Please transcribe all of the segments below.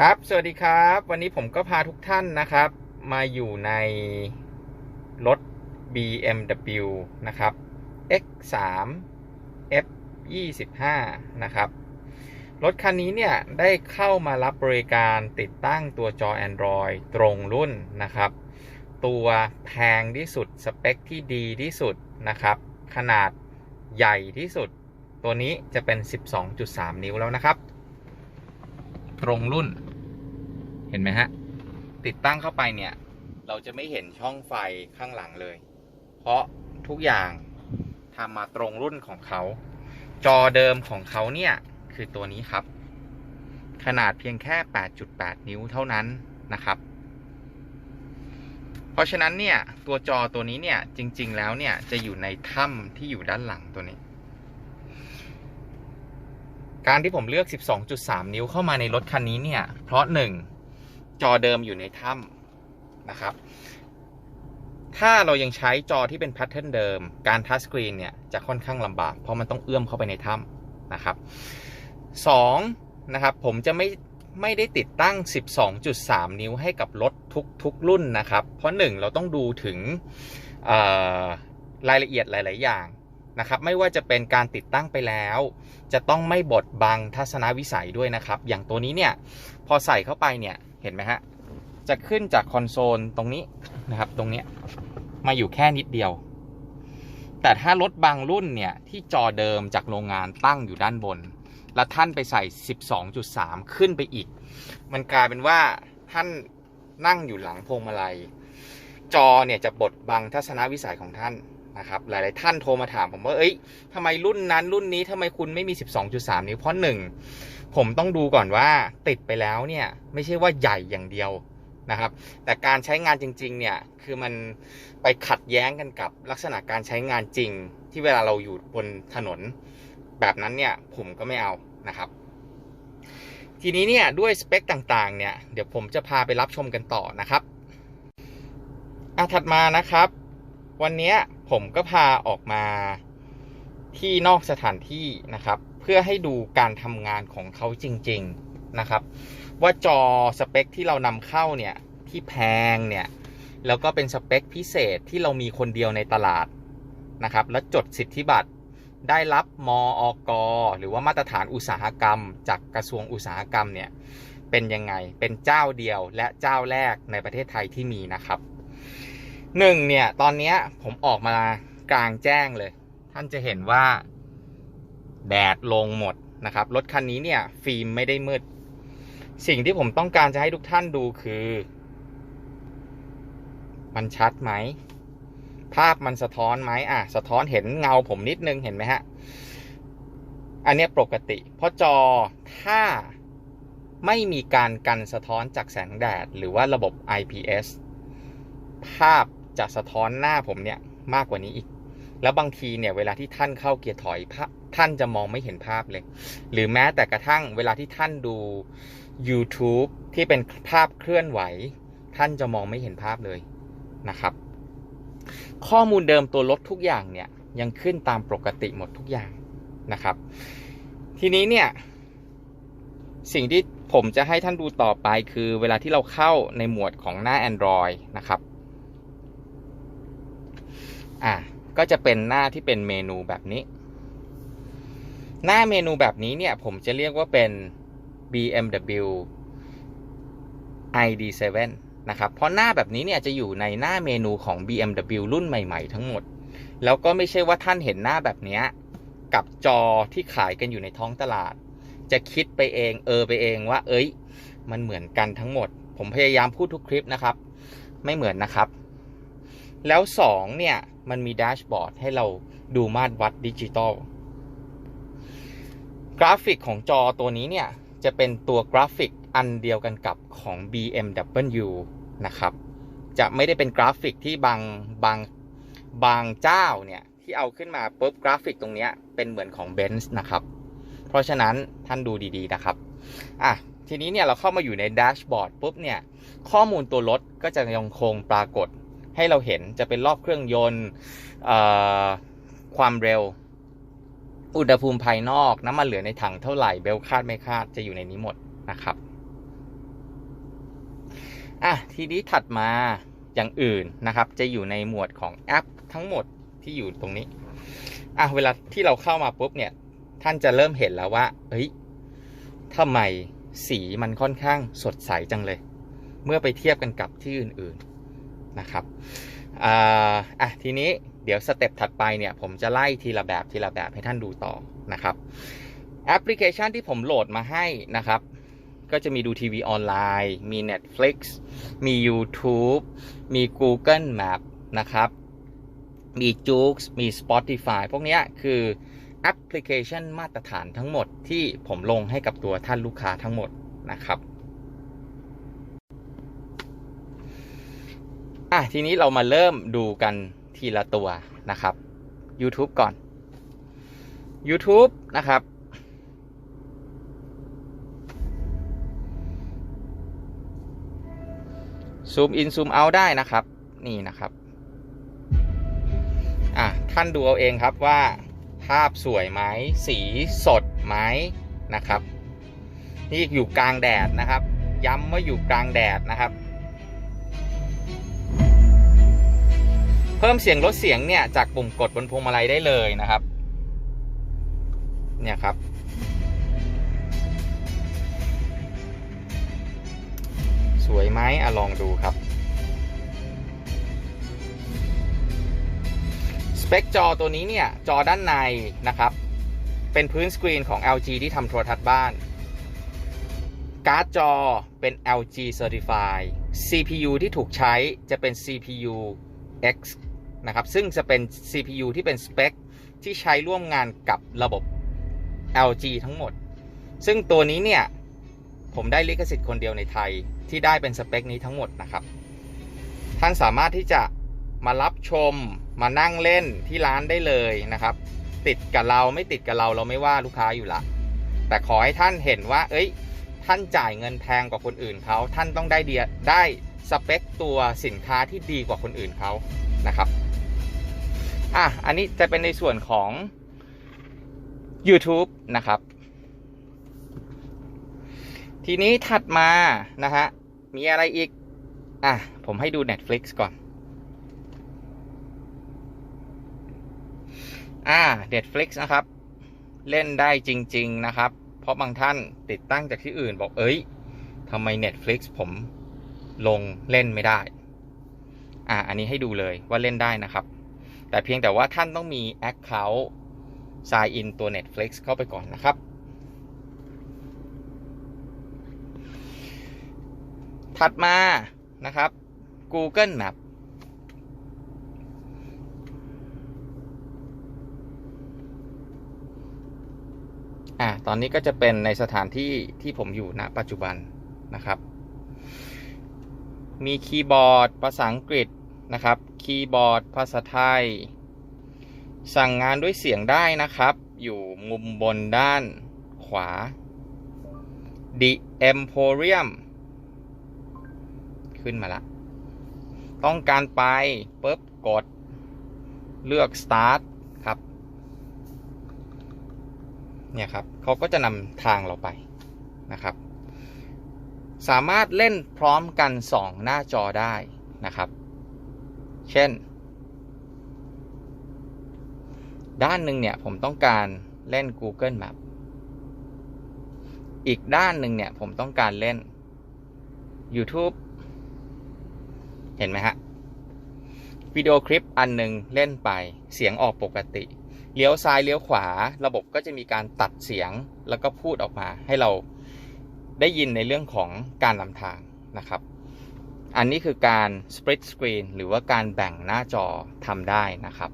ครับ สวัสดีครับ วันนี้ผมก็พาทุกท่านนะครับ มาอยู่ในรถ BMW นะครับ X3 F25 นะครับ รถคันนี้เนี่ยได้เข้ามารับบริการติดตั้งตัวจอ Android ตรงรุ่นนะครับ ตัวแพงที่สุด สเปคที่ดีที่สุดนะครับ ขนาดใหญ่ที่สุด ตัวนี้จะเป็น 12.3 นิ้วแล้วนะครับ ตรงรุ่น ห็นไหมฮะ ติดตั้งเข้าไปเนี่ย เราจะไม่เห็นช่องไฟข้างหลังเลย เพราะทุกอย่างทำมาตรงรุ่นของเขา จอเดิมของเขาเนี่ยคือตัวนี้ครับ ขนาดเพียงแค่ 8.8 นิ้วเท่านั้นนะครับ เพราะฉะนั้นเนี่ย ตัวจอตัวนี้เนี่ย จริง ๆ แล้วเนี่ยจะอยู่ในถ้ำที่อยู่ด้านหลังตัวนี้ การที่ผมเลือก 12.3 นิ้วเข้ามาในรถคันนี้เนี่ย เพราะ 1. จอเดิมอยู่ในถ้ำนะครับ ถ้าเรายังใช้จอที่เป็นแพทเทิร์นเดิม การทัชสกรีนเนี่ยจะค่อนข้างลำบาก เพราะมันต้องเอื้อมเข้าไปในถ้ำนะครับ 2. นะครับผมจะไม่ไม่ได้ติดตั้ง 12.3 นิ้วให้กับรถทุกทุกรุ่นนะครับ เพราะ 1. เราต้องดูถึงรายละเอียดหลาย ๆ อย่างนะครับ ไม่ว่าจะเป็นการติดตั้งไปแล้ว จะต้องไม่บดบังทัศนวิสัยด้วยนะครับ อย่างตัวนี้เนี่ย พอใส่เข้าไปเนี่ย เห็นไหมฮะ จะขึ้นจากคอนโซลตรงนี้นะครับ ตรงนี้มาอยู่แค่นิดเดียว แต่ถ้ารถบางรุ่นเนี่ย ที่จอเดิมจากโรงงานตั้งอยู่ด้านบน แล้วท่านไปใส่ 12.3 ขึ้นไปอีก มันกลายเป็นว่าท่านนั่งอยู่หลังพวงมาลัย จอเนี่ยจะบดบังทัศนวิสัยของท่านนะครับหลาย ๆ ท่านโทรมาถามผมว่า เอ้ยทำไมรุ่นนั้นรุ่นนี้ทำไมคุณไม่มี 12.3 นิ้ว เพราะหนึ่ง ผมต้องดูก่อนว่าติดไปแล้วเนี่ยไม่ใช่ว่าใหญ่อย่างเดียวนะครับ แต่การใช้งานจริง ๆ เนี่ยคือมันไปขัดแย้งกันกับลักษณะการใช้งานจริง ที่เวลาเราอยู่บนถนน แบบนั้นเนี่ยผมก็ไม่เอานะครับ ทีนี้เนี่ยด้วยสเปคต่างๆเนี่ยเดี๋ยวผมจะพาไปรับชมกันต่อนะครับอะถัดมานะครับ วันนี้ผมก็พาออกมาที่นอกสถานที่นะครับ เพื่อให้ดูการทำงานของเขาจริง ๆนะครับ ว่าจอสเปคที่เรานำเข้าเนี่ยที่แพงเนี่ยแล้วก็เป็นสเปคพิเศษที่เรามีคนเดียวในตลาดนะครับและจดสิทธิบัตรได้รับมอกหรือว่ามาตรฐานอุตสาหกรรม จากกระทรวงอุตสาหกรรมเนี่ยเป็นยังไง เป็นเจ้าเดียวและเจ้าแรกในประเทศไทยที่มีนะครับหนึ่งเนี่ยตอนนี้ผมออกมากลางแจ้งเลย ท่านจะเห็นว่า แดดลงหมดนะครับรถคันนี้เนี่ยฟิล์มไม่ได้มืด สิ่งที่ผมต้องการจะให้ทุกท่านดูคือ มันชัดไหม ภาพมันสะท้อนไหมอะสะท้อนเห็นเงาผมนิดนึงเห็นไหมฮะ อันนี้ปกติ เพราะจอถ้าไม่มีการกันสะท้อนจากแสงแดด หรือว่าระบบ IPS ภาพจะสะท้อนหน้าผมเนี่ยมากกว่านี้อีก แล้วบางทีเนี่ยเวลาที่ท่านเข้าเกียร์ถอยท่านจะมองไม่เห็นภาพเลย หรือแม้แต่กระทั่งเวลาที่ท่านดู YouTube ที่เป็นภาพเคลื่อนไหว ท่านจะมองไม่เห็นภาพเลยนะครับ ข้อมูลเดิมตัวรถทุกอย่างเนี่ยยังขึ้นตามปกติหมดทุกอย่างนะครับ ทีนี้เนี่ย สิ่งที่ผมจะให้ท่านดูต่อไปคือเวลาที่เราเข้าในหมวดของหน้า Android นะครับ อะ ก็จะเป็นหน้าที่เป็นเมนูแบบนี้ หน้าเมนูแบบนี้เนี่ย ผมจะเรียกว่าเป็น BMW ID7 นะครับ เพราะหน้าแบบนี้เนี่ยจะอยู่ในหน้าเมนูของ BMW รุ่นใหม่ๆทั้งหมด แล้วก็ไม่ใช่ว่าท่านเห็นหน้าแบบนี้กับจอที่ขายกันอยู่ในท้องตลาด จะคิดไปเองเออไปเองว่า เอ้ย มันเหมือนกันทั้งหมด ผมพยายามพูดทุกคลิปนะครับ ไม่เหมือนนะครับ แล้ว 2 เนี่ย มันมีแดชบอร์ดให้เราดูมาตรวัดดิจิตอลกราฟิกของจอตัวนี้เนี่ย จะเป็นตัวกราฟิกอันเดียวกันกับของ BMW นะครับ จะไม่ได้เป็นกราฟิกที่บางบางบางเจ้าเนี่ย ที่เอาขึ้นมาปุ๊บกราฟิกตรงนี้เป็นเหมือนของ Benz นะครับ เพราะฉะนั้นท่านดูดีๆนะครับอะทีนี้เนี่ยเราเข้ามาอยู่ในแดชบอร์ดปุ๊บเนี่ย ข้อมูลตัวรถก็จะยังคงปรากฏ ให้เราเห็นจะเป็นรอบเครื่องยนต์ความเร็ว อุณหภูมิภายนอก น้ำมันเหลือในถังเท่าไหร่เบลคาดไม่คาดจะอยู่ในนี้หมดนะครับอะทีนี้ถัดมาอย่างอื่นนะครับ จะอยู่ในหมวดของแอปทั้งหมดที่อยู่ตรงนี้อะเวลาที่เราเข้ามาปุ๊บเนี่ย ท่านจะเริ่มเห็นแล้วว่าเฮ้ยทำไมสีมันค่อนข้างสดใสจังเลย เมื่อไปเทียบกันกับที่อื่นๆ นะครับอ่าอะทีนี้เดี๋ยวสเต็ปถัดไปเนี่ยผมจะไล่ทีละแบบทีละแบบให้ท่านดูต่อนะครับแอปพลิเคชันที่ผมโหลดมาให้นะครับ ก็จะมีดูทีวีออนไลน์ มี Netflix มี YouTube มี Google Map นะครับ มี j o o x มี Spotify พวกนี้คือแอปพลิเคชันมาตรฐานทั้งหมดที่ผมลงให้กับตัวท่านลูกค้าทั้งหมดนะครับ อะทีนี้เรามาเริ่มดูกันทีละตัวนะครับ YouTube ก่อน YouTube นะครับ ซูมอินซูมเอาได้นะครับ นี่นะครับ อะ ท่านดูเอาเองครับว่า ภาพสวยไหม สีสดไหมนะครับ นี่อยู่กลางแดดนะครับ ย้ำว่าอยู่กลางแดดนะครับ พิ่มเสียงลดเสียงเนี่ยจากปุ่มกดบนพวงมาลัยได้เลยนะครับ เนี่ยครับ สวยไหมอะลองดูครับ สเปคจอตัวนี้เนี่ย จอด้านในนะครับ เป็นพื้นสกรีนของ LG ที่ทำโทรทัศน์บ้าน การ์ดจอเป็น LG Certified CPU ที่ถูกใช้จะเป็น CPU X นะครับซึ่งจะเป็น CPU ที่เป็นสเปคที่ใช้ร่วมงานกับระบบ LG ทั้งหมด ซึ่งตัวนี้เนี่ย ผมได้ลิขสิทธิ์คนเดียวในไทยที่ได้เป็นสเปคนี้ทั้งหมดนะครับ ท่านสามารถที่จะมารับชมมานั่งเล่นที่ร้านได้เลยนะครับ ติดกับเราไม่ติดกับเราเราไม่ว่าลูกค้าอยู่ละ แต่ขอให้ท่านเห็นว่า เอ้ย ท่านจ่ายเงินแพงกว่าคนอื่นเขาท่านต้องได้เดียได้สเปคตัวสินค้าที่ดีกว่าคนอื่นเขานะครับ อะอันนี้จะเป็นในส่วนของ YouTube นะครับ ทีนี้ถัดมานะฮะ มีอะไรอีก อะ ผมให้ดู Netflix ก่อน อ่า Netflix นะครับ เล่นได้จริง ๆ นะครับ เพราะบางท่านติดตั้งจากที่อื่นบอกเอ้ยทำไม Netflix ผมลงเล่นไม่ได้ อ่า อันนี้ให้ดูเลยว่าเล่นได้นะครับ แต่เพียงแต่ว่าท่านต้องมี Account sign in ตัว Netflix เข้าไปก่อนนะครับ ถัดมานะครับ Google Map อ่าตอนนี้ก็จะเป็นในสถานที่ที่ผมอยู่ณปัจจุบันนะครับ มีคีย์บอร์ดภาษาอังกฤษ นะครับ คีย์บอร์ด ภาษาไทย สั่งงานด้วยเสียงได้นะครับ อยู่มุมบนด้านขวา The Emporium ขึ้นมาละ ต้องการไปปุ๊บกด เลือก start ครับ เนี่ยครับเขาก็จะนำทางเราไปนะครับ สามารถเล่นพร้อมกัน 2 หน้าจอได้นะครับ เช่น ด้านหนึ่งเนี่ยผมต้องการเล่น Google Map อีกด้านหนึ่งเนี่ยผมต้องการเล่น YouTube เห็นไหมฮะ วิดีโอคลิปอันหนึ่งเล่นไปเสียงออกปกติ เลี้ยวซ้ายเลี้ยวขวา ระบบก็จะมีการตัดเสียงแล้วก็พูดออกมาให้เราได้ยินในเรื่องของการนำทางนะครับ อันนี้คือการ split screen หรือว่าการแบ่งหน้าจอทำได้นะครับ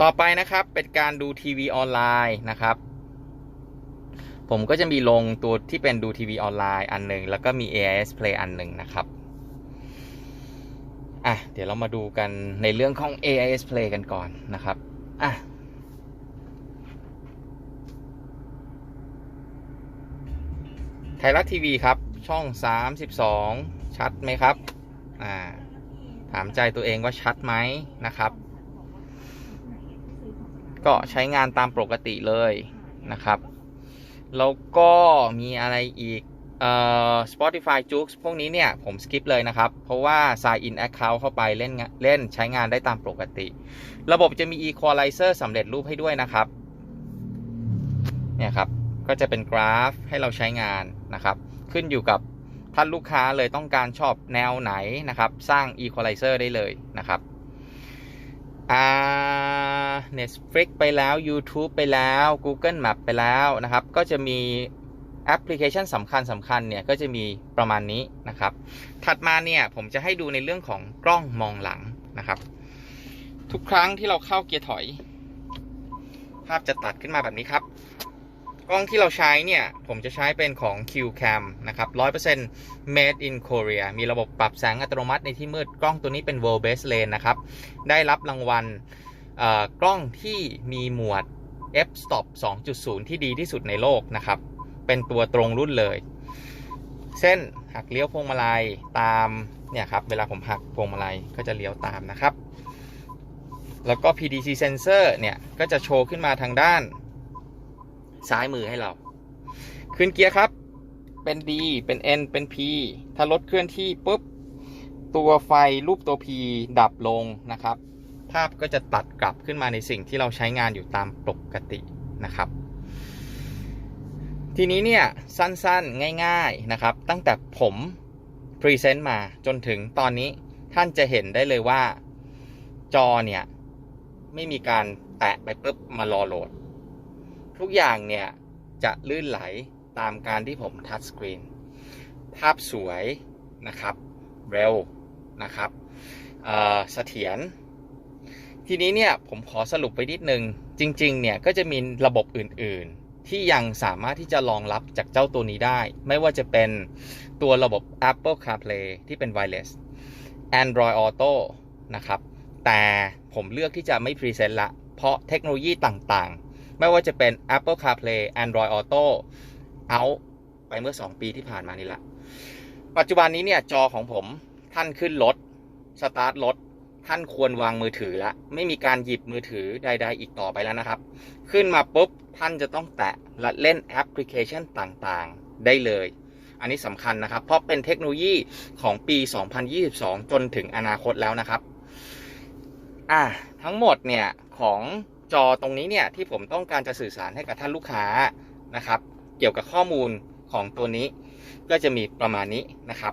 ต่อไปนะครับเป็นการดูทีวีออนไลน์นะครับ ผมก็จะมีลงตัวที่เป็นดูทีวีออนไลน์อันหนึ่งแล้วก็มี AIS Play อันหนึ่งนะครับอะเดี๋ยวเรามาดูกันในเรื่องของ AIS Play กันก่อนนะครับอะ ไท ยรัฐทีวีครับ ช่อง 32 ชัดไหมครับ อ่า ถามใจตัวเองว่าชัดไหมนะครับ ก็ใช้งานตามปกติเลยนะครับ แล้วก็มีอะไรอีกเอ่อ Spotify j u k e พวกนี้เนี่ยผมสกิปเลยนะครับ เพราะว่า sign in account เข้าไปเล่นเล่นใช้งานได้ตามปกติ ระบบจะมี equalizer สำเร็จรูปให้ด้วยนะครับ เนี่ยครับ ก็จะเป็นกราฟให้เราใช้งานนะครับ ขึ้นอยู่กับท่านลูกค้าเลยต้องการชอบแนวไหนนะครับ สร้าง equalizer ได้เลยนะครับอ่า Netflix ไปแล้ว YouTube ไปแล้ว Google Map ไปแล้วนะครับ ก็จะมีแอปพลิเคชันสำคัญสำคัญเนี่ย ก็จะมีประมาณนี้นะครับ ถัดมาเนี่ย ผมจะให้ดูในเรื่องของกล้องมองหลังนะครับ ทุกครั้งที่เราเข้าเกียร์ถอย ภาพจะตัดขึ้นมาแบบนี้ครับ กล้องที่เราใช้เนี่ย ผมจะใช้เป็นของ Qcam นะครับ 100% made in Korea มีระบบปรับแสงอัตโนมัติในที่มืด กล้องตัวนี้เป็น world best lane นะครับ ได้รับรางวัลเอ่อกล้องที่มีหมวด f stop 2.0 ที่ดีที่สุดในโลกนะครับ เป็นตัวตรงรุ่นเลย เส้นหักเลี้ยวพวงมาลัยตามเนี่ยครับ เวลาผมหักพวงมาลัยก็จะเลี้ยวตามนะครับ แล้วก็ PDC sensor เนี่ย ก็จะโชว์ขึ้นมาทางด้าน ซ้ายมือให้เรา ขึ้นเกียร์ครับ เป็น D เป็น N เป็น P ถ้ารถเคลื่อนที่ปุ๊บ ตัวไฟรูปตัว P ดับลงนะครับ ภาพก็จะตัดกลับขึ้นมาในสิ่งที่เราใช้งานอยู่ตามปกตินะครับทีนี้เนี่ย สั้นๆ ง่ายๆ นะครับ ตั้งแต่ผมพรีเซนต์มาจนถึงตอนนี้ท่านจะเห็นได้เลยว่าจอเนี่ย ไม่มีการแตะไปปุ๊บมารอโหลด ทุกอย่างเนี่ยจะลื่นไหลตามการที่ผมทัชสกรีน ภาพสวยนะครับ เร็วนะครับเสถียร ทีนี้เนี่ยผมขอสรุปไปนิดนึง จริงๆ เนี่ยก็จะมีระบบอื่นๆ ที่ยังสามารถที่จะรองรับจากเจ้าตัวนี้ได้ ไม่ว่าจะเป็นตัวระบบ Apple CarPlay ที่เป็น Wireless Android Auto นะครับ แต่ผมเลือกที่จะไม่พรีเซนต์ละ เพราะเทคโนโลยีต่างๆ ไม่ว่าจะเป็น Apple CarPlay Android Auto เอาไปเมื่อ 2 ปีที่ผ่านมานี่แหละ ปัจจุบันนี้เนี่ยจอของผมท่านขึ้นรถสตาร์ทรถท่านควรวางมือถือละไม่มีการหยิบมือถือใด ๆ อีกต่อไปแล้วนะครับ ขึ้นมาปุ๊บ ท่านจะต้องแตะและเล่นแอปพลิเคชันต่างๆ ได้เลย อันนี้สำคัญนะครับ เพราะเป็นเทคโนโลยีของปี 2022 จนถึงอนาคตแล้วนะครับ อะทั้งหมดเนี่ยของ จอตรงนี้เนี่ยที่ผมต้องการจะสื่อสารให้กับท่านลูกค้านะครับ เกี่ยวกับข้อมูลของตัวนี้ ก็จะมีประมาณนี้นะครับ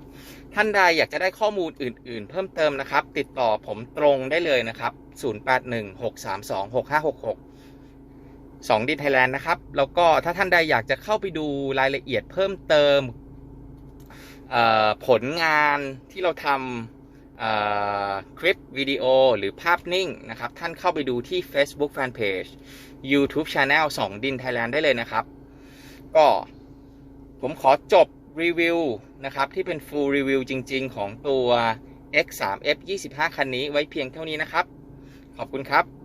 ท่านใดอยากจะได้ข้อมูลอื่น ๆ เพิ่มเติมนะครับ ติดต่อผมตรงได้เลยนะครับ 0816326566 2ดินไทยแลนด์นะครับ แล้วก็ถ้าท่านใดอยากจะเข้าไปดูรายละเอียดเพิ่มเติมผลงานที่เราทำ คลิปวิดีโอหรือภาพนิ่งนะครับ ท่านเข้าไปดูที่ Facebook Fanpage YouTube Channel 2 ดินไทยแลนด์ได้เลยนะครับ ก็ผมขอจบรีวิวนะครับ ที่เป็น full รีวิวจริง ๆ ของตัว X3 F25 คันนี้ไว้เพียงเท่านี้นะครับ ขอบคุณครับ